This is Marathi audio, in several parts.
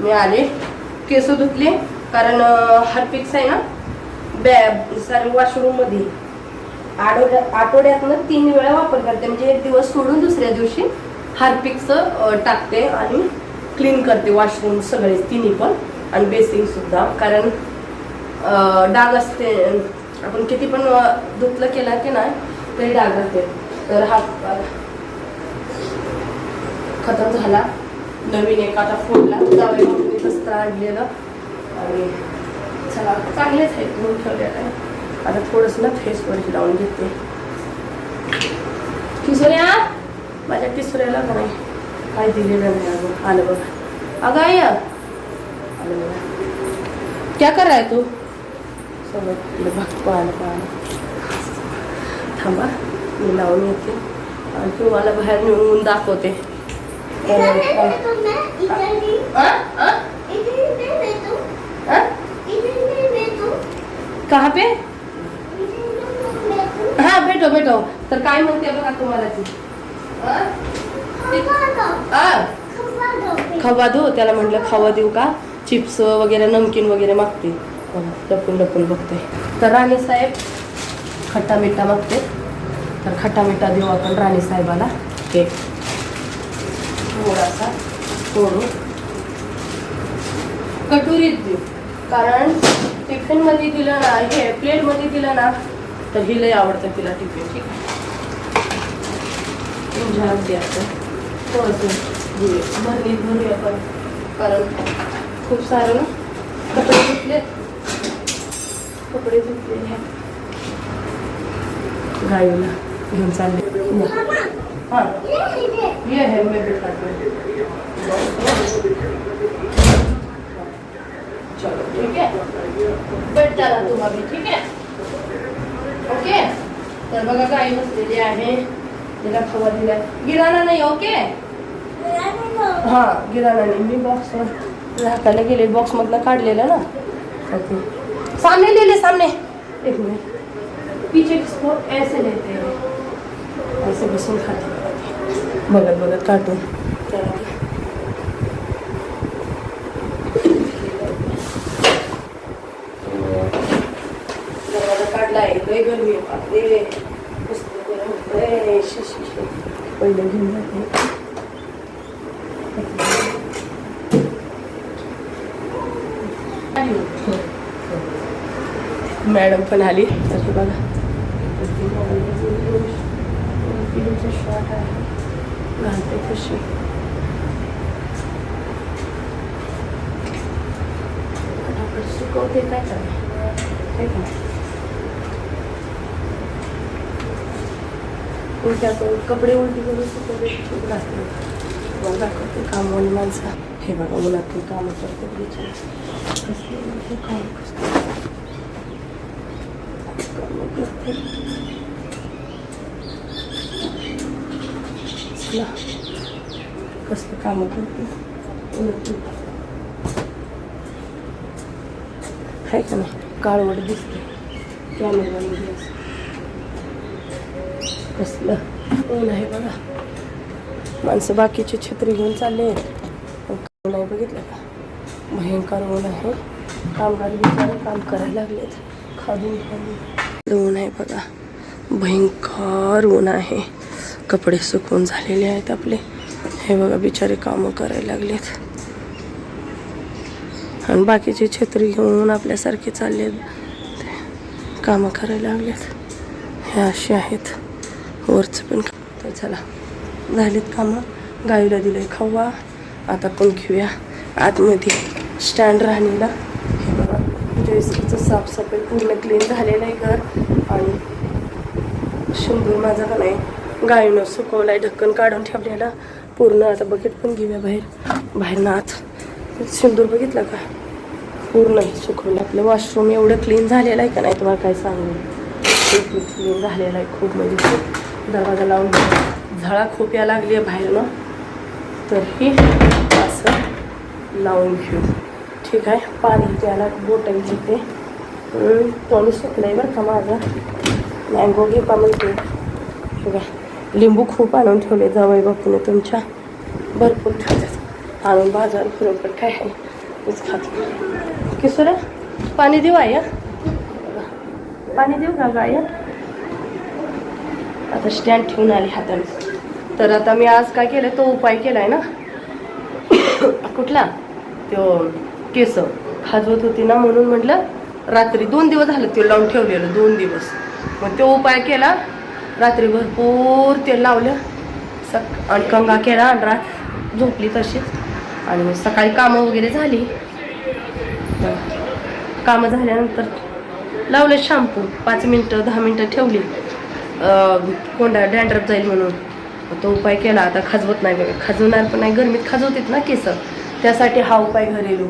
मी आले केस धुतले कारण हार्पिक्स आहे ना बॅ सारे वॉशरूममध्ये आठवड्या आठवड्यातनं तीन वेळा वापर करते म्हणजे एक दिवस सोडून दुसऱ्या दिवशी हार्पिक्स टाकते आणि क्लीन करते वॉशरूम सगळे तिन्ही पण आणि बेसिंग सुद्धा. कारण डाग असते आपण किती पण धुतलं केलं की नाही तरी डाग असते तर हा खतम झाला. नवीन एक आता फोडला जावे मी तसं आणलेलं. आणि चला चांगलेच आहेत म्हणून ठेवलेलं आहे आता थोडंसं ना फेसवरती लावून घेते. किसोऱ्या माझ्या किसोऱ्याला नाही? काय दिलेलं नाही अजून? आलं बघा. अगं आई आलं बघा. क्या कर रहा है तू? सगळं बघ पाहिलं पाहिलं थांबा मी लावून येते. आणि तुम्हाला बाहेर नेऊन दाखवते. कहाँ पे? हा भेटो भेटो तर काय म्हणते बघा तुम्हाला ती? खवा दो. त्याला म्हटलं खावा देऊ का? चिप्स वगैरे नमकीन वगैरे मागते. बघा, लपून लपून बघते. तर राणे साहेब खट्टा मिठा मागते. तर खट्टा मिठा देऊ आपण राणे साहेबाला. केक थोडासा सोडून कटोरीत देऊ. कारण टिफिनमध्ये दिलं ना हे प्लेटमध्ये दिलं ना तर ही लय आवडतं तिला टिफिन ठीक आहे? झाड द्यायचं थोडंसं हो, घेऊया भरणीत भरूया पण. कारण खूप सारं कपडे धुतले. कपडे धुतले. ह्या गाईला घेऊन चालले. हाँ। ये है, मैं ओके? तर बघा गाई बसलेली आहे तिला खबर दिलाय गिराणा नाही, ओके? हा गिराणा नाही, मी बॉक्स राखायला गेले बॉक्स मधनं काढलेलं ना ओके। सामने ले ले, सामने। एक मिनट। पीछे किसको ऐसे लेते हैं? ऐसे बसून खाते. बघत बघत काटून दरवाजा काढलाय लय गरमी आहे शी. पहिलं घेऊन जाते. मॅडम पण आली. तर हे बघा शॉर्ट आहे. घालते कशी. फटाफट सुकवते काय काय उलट्या करून कपडे उलटी करून सुकवते खूप घालते मग दाखवते कामवाली माणसं. हे बघा उन्हातून कामं करते बिचारे. कसले काम कसले कामं करते चला कसलं कामं करते आहे का नाही? काळवड दिसते. कॅमेरामध्ये कसलं ऊन आहे बघा? माणसं बाकीची छत्री घेऊन चालले आहेत. नाही बघितलं का? भयंकर ऊन आहे. कामगार बिचारे काम करायला लागलेत. खालून खालून. ऊन आहे बघा. भयंकर ऊन आहे. कपडे सुकून झालेले आहेत आपले. हे बघा बिचारे कामं करायला लागलेत. आणि बाकीचे छत्री घेऊन आपल्यासारखे चालले कामं करायला लागलेत. हे असे आहेत. वरचं पण तर चला झालीत कामं. गाईला दिलं आहे खवा. आता पण घेऊया. आतमध्ये स्टँड राहणीला हे बघा जयश्रीचं साफसफाई पूर्ण क्लीन झालेलं आहे घर. आणि शिंदूर माझा का नाही? गायनं सुकवला आहे ढक्कन काढून ठेवलेला. पूर्ण आता बकेट पण घेऊया बाहेर. बाहेर नाच सिंदूर बघितलं का? पूर्ण सुकवलं. आपलं वॉशरूम एवढं क्लीन झालेलं आहे का नाही तुम्हाला काय सांगू? खूप क्लीन झालेलं आहे खूप म्हणजे खूप. दरवाजा लावून झळा खूप या लागली आहे बाहेरनं. तर ही असं लावून घेऊ. ठीक आहे? पाणी प्यायला बोटल घेते तोंड सुकलं आहे बरं का माझं? मँगो घे का म्हणते. आहे? लिंबू खूप आणून ठेवले जावई बापूने तुमच्या. भरपूर ठेवतात आणून बाजार बरोबर काय आहे? मीच खातो. किशोरा पाणी देऊ आया? पाणी देऊ का गाया आता स्टँड ठेवून आली हाताने. तर आता मी आज काय केलं तो उपाय केलाय ना? कुठला? तो केस खाजवत होती ना म्हणून म्हटलं रात्री दोन दिवस झालं ते लावून ठेवलेलं दोन दिवस. मग तो उपाय केला रात्री भरपूर तेल लावलं. सक आणि कंगा केला आणि रात झोपली तशीच आणि मग सकाळी कामं वगैरे झाली. तर कामं झाल्यानंतर लावलं शॅम्पू पाच मिनटं दहा मिनटं ठेवली. कोंडा डॅन्ड्रप जाईल म्हणून. तो उपाय केला. आता खाजवत नाही बघा. खाजवणार पण नाही. गरमीत खाजवतेत ना केस. त्यासाठी हा उपाय घरेलू.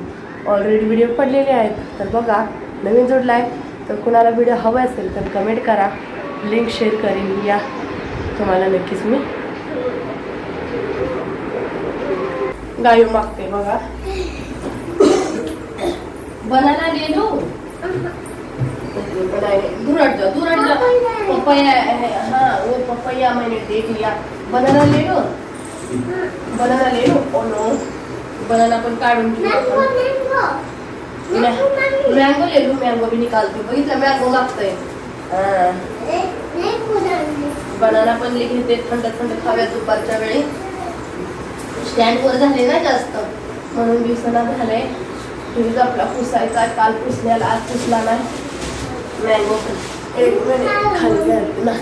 ऑलरेडी व्हिडिओ पडलेले आहेत. तर बघा. नवीन जोडला आहे तर कुणाला व्हिडिओ हवा असेल तर कमेंट करा. लिंक शेअर करेन. या. तुम्हाला नक्कीच मी गायो मागते बघा. बनाना ले लो दुरट जाओ दुरट जाओ पपैया है वो पपैया मैंने देख लिया. बनाना ले लो बनाना ले लो ओ नो बनाना पण काढून मँगो ले लो मँगो भी निकालते. बघितलं? मँगो मागतंय. हा. बनाना पण घेते थंड थंड खाव्या दुपारच्या वेळी. स्टँडवर झाले ना जास्त. म्हणून दिवसाला झालंय. फ्रीज आपला पुसायचा काल पुसल्याला आज पुसला नाही. मॅंगो एक खाली घालते ना.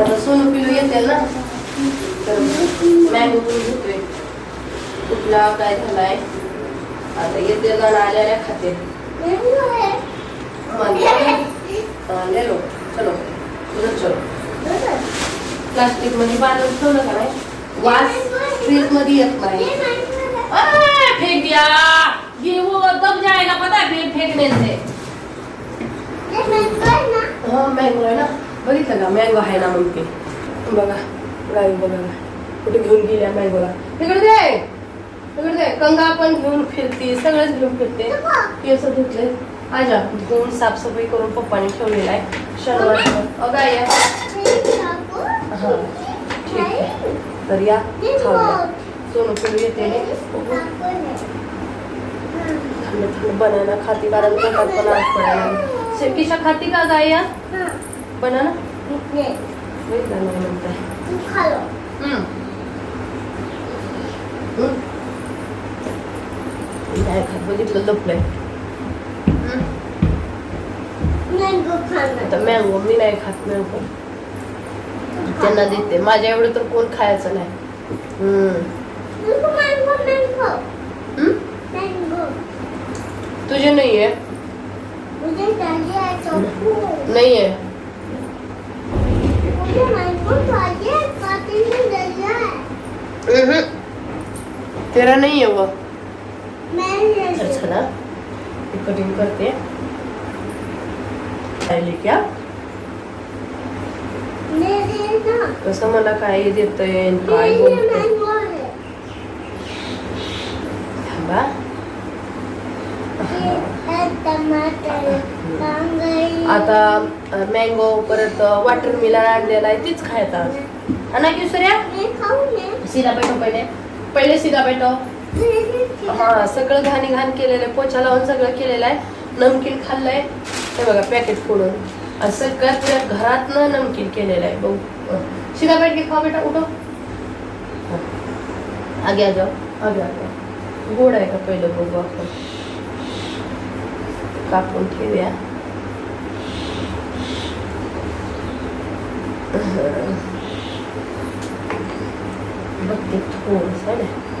आता सोनू पिलू येते ना? तर मँगो पण घेतोय. कुठला काय झालाय? आता येते जण आल्या खाते ले लो चलो उधर चलो प्लास्टिकमध्ये बांधून ठेवलं का नाही? वास फ्रीजमध्ये येत नाही. अरे फेंक दिया. ये वो दब जाएगा पता है फेंक फेंकने से हा मँगो आहे ना. बघितलं का मँगो आहे ना. म्हणते बघा गाई बघा कुठे घेऊन गेल्या मँगोला तिकडे दे. तिकडे कंगा पण घेऊन फिरते सगळंच घेऊन फिरते. केस धुतले आजा साफसफाई करून पप्पाने ठेवलेला आहे. शनिवार हा ठीक आहे. तर या खाऊया. सोनू पिलू येते बनाना खाती कारण पोटात पण पडायला लागली. खाती का गाय या बनाना? म्हणताय. हम्म. नाही खात बघितलं लपलंय आता मँगो मी नाही खात मँगो त्यांना देते. माझ्या एवढं तर कोण खायचं नाही? तुझे नाही आहे नाही आहे. तेरा नाही आहे वो. तर चला कटिंग करते. क्या कसं मला काय देतंय काय थांबा. आता मँगो परत वॉटरमेलन आणलेला आहे तीच खायचा. हा ना की सूर्या सीधा बैठो पहिले. पहिले सीधा बैठो हा सगळं घाणी घाण केलेलं आहे पोछा लावून सगळं केलेलं आहे. नमकीन खाल्लंय. हे बघा पॅकेट फोडून. आणि सगळ्यात तुझ्या घरातनं नमकीन केलेलं आहे. बघू. सीधा बैठ के बेटा उठो आगे आ जाओ. आगे आ जाओ. गोड आहे का पहिलं बघू आपण. कापून ठेवूया. बघते थोडस आहे ना.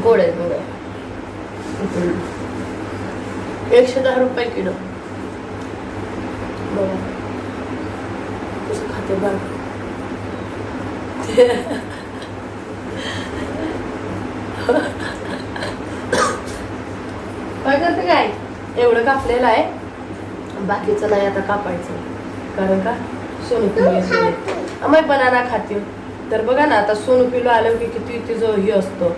गोड आहे गोड आहे एकशे दहा रुपये किलो. बघा. कसं खाते बघा. काय करते काय? एवढं कापलेलं आहे. बाकीचं नाही आता कापायचं. कारण का? सोनू पिलू आम्ही बनाना खाते. तर बघा ना आता सोनू पिलू आलं की किती तिचं हे असतं.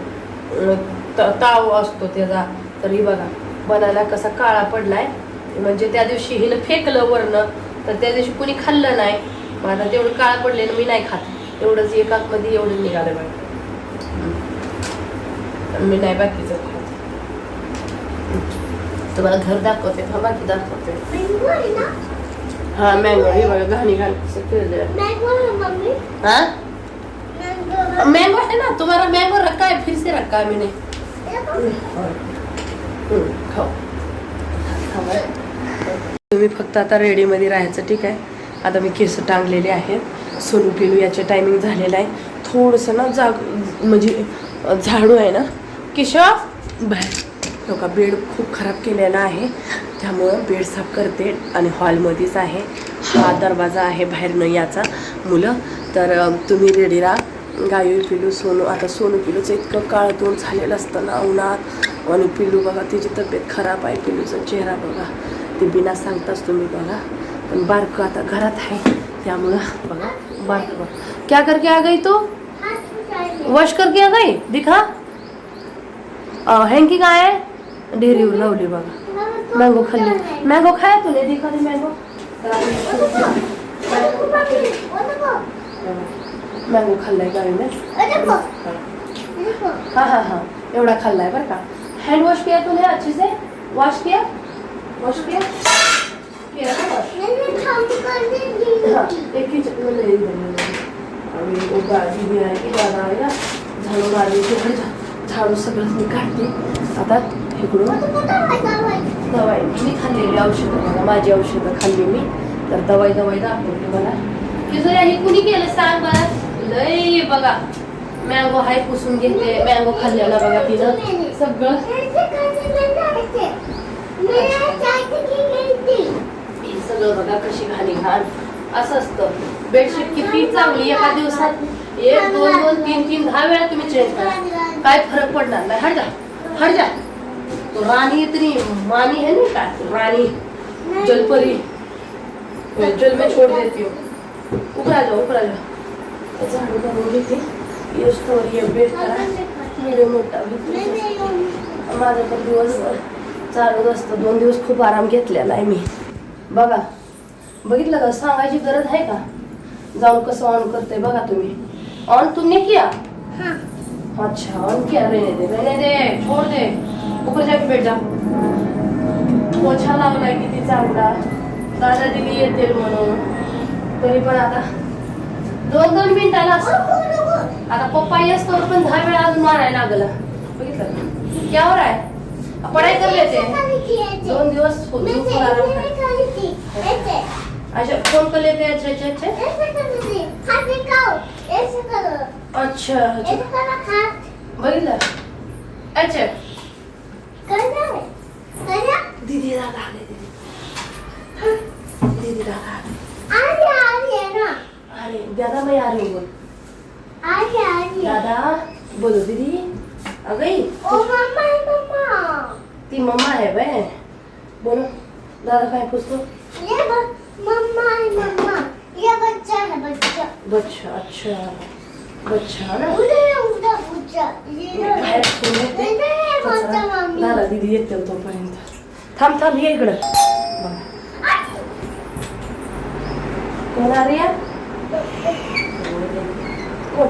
ताव असतो त्याचा. तर ही बघा बनाना कसा काळा पडलाय. म्हणजे त्या दिवशी हिनं फेकलं वरनं तर त्या दिवशी कुणी खाल्लं नाही. मग आता तेवढं काळ पडलेलं मी नाही खात. एवढंच एका मध्ये एवढं निघालं मी नाही बाकीचं खात. तुम्हाला घर दाखवते हा बाकी दाखवते. हा मँगो हे बघा घाणी घाण कसं केलेलं हा? मैंगो है ना तुम्हारा मैंगो रखा है फिर से रखा है मैंने। तुम्ही फक्त आता रेडीमध्ये राहायचं ठीक आहे? आता मी केस टांगलेले आहेत. सोनू पिलू याचे टायमिंग झालेलं आहे. थोडंसं ना जाग म्हणजे झाडू आहे ना. किशोर बाहेर. हो का बेड खूप खराब केलेला आहे. त्यामुळं बेड साफ करते आणि हॉलमध्येच आहे. हा दरवाजा आहे बाहेर न याचा. मुलं तर तुम्ही रेडी राहा. गायू पिलू सोनू आता सोनू पिलूचं इतकं काळ झालेलं असतं ना उन्हात आणि पिलू बघा तिची तब्येत खराब आहे पिलूचा चेहरा बघा ते बिना सांगताच तुम्ही बघा पण बारकं आता घरात आहे त्यामुळं बघा बारकं बघा क्या करके आ गई तो वॉश करके आ गई दिखा हँकी काय आहे डेअरीवर लावली बघा मँगो खाल्ली मँगो खाया तुला दिखा मँगो मँगो खाल्लाय गावीने हाँ. हाँ हाँ एवढा खाल्लाय बरं का. हँड वॉश किया तूने अच्छे से वॉश किया वॉश किया ना? हाँ, एक ही चक्कर अभी वो गाड़ी भी आएगी ज़्यादा आएगा झाडू मारली की जा झाडू सगळं मी काढते. आता इकडून दवाई मी खाल्लेली औषधं बघा. माझी औषधं खाल्ली मी. तर दवाई दवाई दाखवते मला हे कुणी केलं सांग बरं? लय बघा. मँगो हाय पुसून घेते मँगो खाल्लेला बघा तिनं सगळं. सगळं बघा कशी घाणी घाण. असं असतं. बेडशीट किती चांगली एका दिवसात. एक दोन दोन तीन तीन दहा वेळा तुम्ही चेंज करा. काय फरक पडणार नाही. हट जा. हट जा. तो रानी इतनी मानी है ना का? रानी जलपरी. जल में छोड़ देती हूँ. आ जाओ आ जाओ. झाडू करून घेते ये स्टोरी अपडेट करा व्हिडिओ मोठा. माझं तर दिवसभर चालूच असतं दोन दिवस खूप आराम घेतलेला आहे मी बघा बघितलं का? सांगायची गरज आहे का? जाऊन कसं ऑन करते बघा तुम्ही. ऑन तुमने किया? अच्छा ऑन किया? रहने दे रहने दे छोड़ दे ऊपर जाके बैठ जा पोछा लावलाय किती चांगला. दादा दिली येते म्हणून. तरी पण आता दोन दोन मिनिटाला आता पप्पा असतो पण दहा वेळा अजून मारायला लागलं. बघितलं? का? क्या हो रहा है पढ़ाई कर लेते दोन दिवस हो- अच्छा फोन कर लेते अच्छे अच्छे अच्छे. अच्छा बघितलं? अच्छा. दीदी दादा दीदी. दीदी दादा अरे दादा मैं आ रही हूँ बोल दादा बोलो दीदी. आ गई ती मम्मा है बे बोलो. दादा काय पूछतो मम्मा है मम्मा ये बच्चा है बच्चा बच्चा अच्छा. बच्चा ना? उधर उधर उधर ये बाहेर. माझा मम्मी. दादा दीदी येते तोपर्यंत. थांब थांब ये इकडं. बघा. कोण आली हा?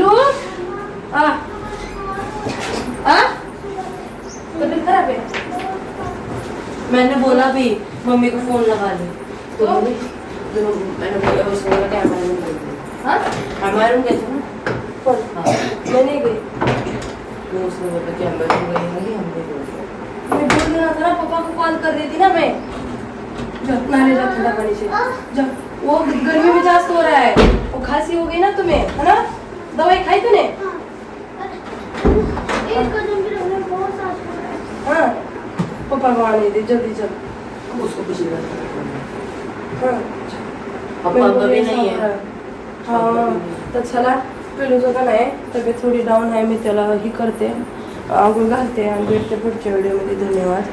हो? आ आ तब्येत खराब आहे मैंने बोला भी मम्मी को फ़ोन लगा ले। तो जो मैंने बोला उसने बोला कि हमारे रूम गए हाँ? हमारे रूम गए थे ना कौन? हाँ मैं नहीं गई। तो उसने बोला कि हमारे रूम गए नहीं हम नहीं गए मैं बोल रहा था ना पापा को कॉल कर रही थी ना मैं। जा नहाने जा ठंडा पानी से जा. वो गर्मी में जास्त हो रहा है. वो खांसी हो गई ना तुम्हें है ना? दवाई खाई तूने? हो. पापा को आने दे जल्दी चल उसको पिछली बार हाँ. अब मेरे को अब भी भी नहीं हो। है. है. हा। तर चला पिलूचं का नाही तब्येत थोडी डाऊन आहे मी त्याला ही करते. आंघोळ घालते आणि भेटते पुढच्या व्हिडिओमध्ये धन्यवाद.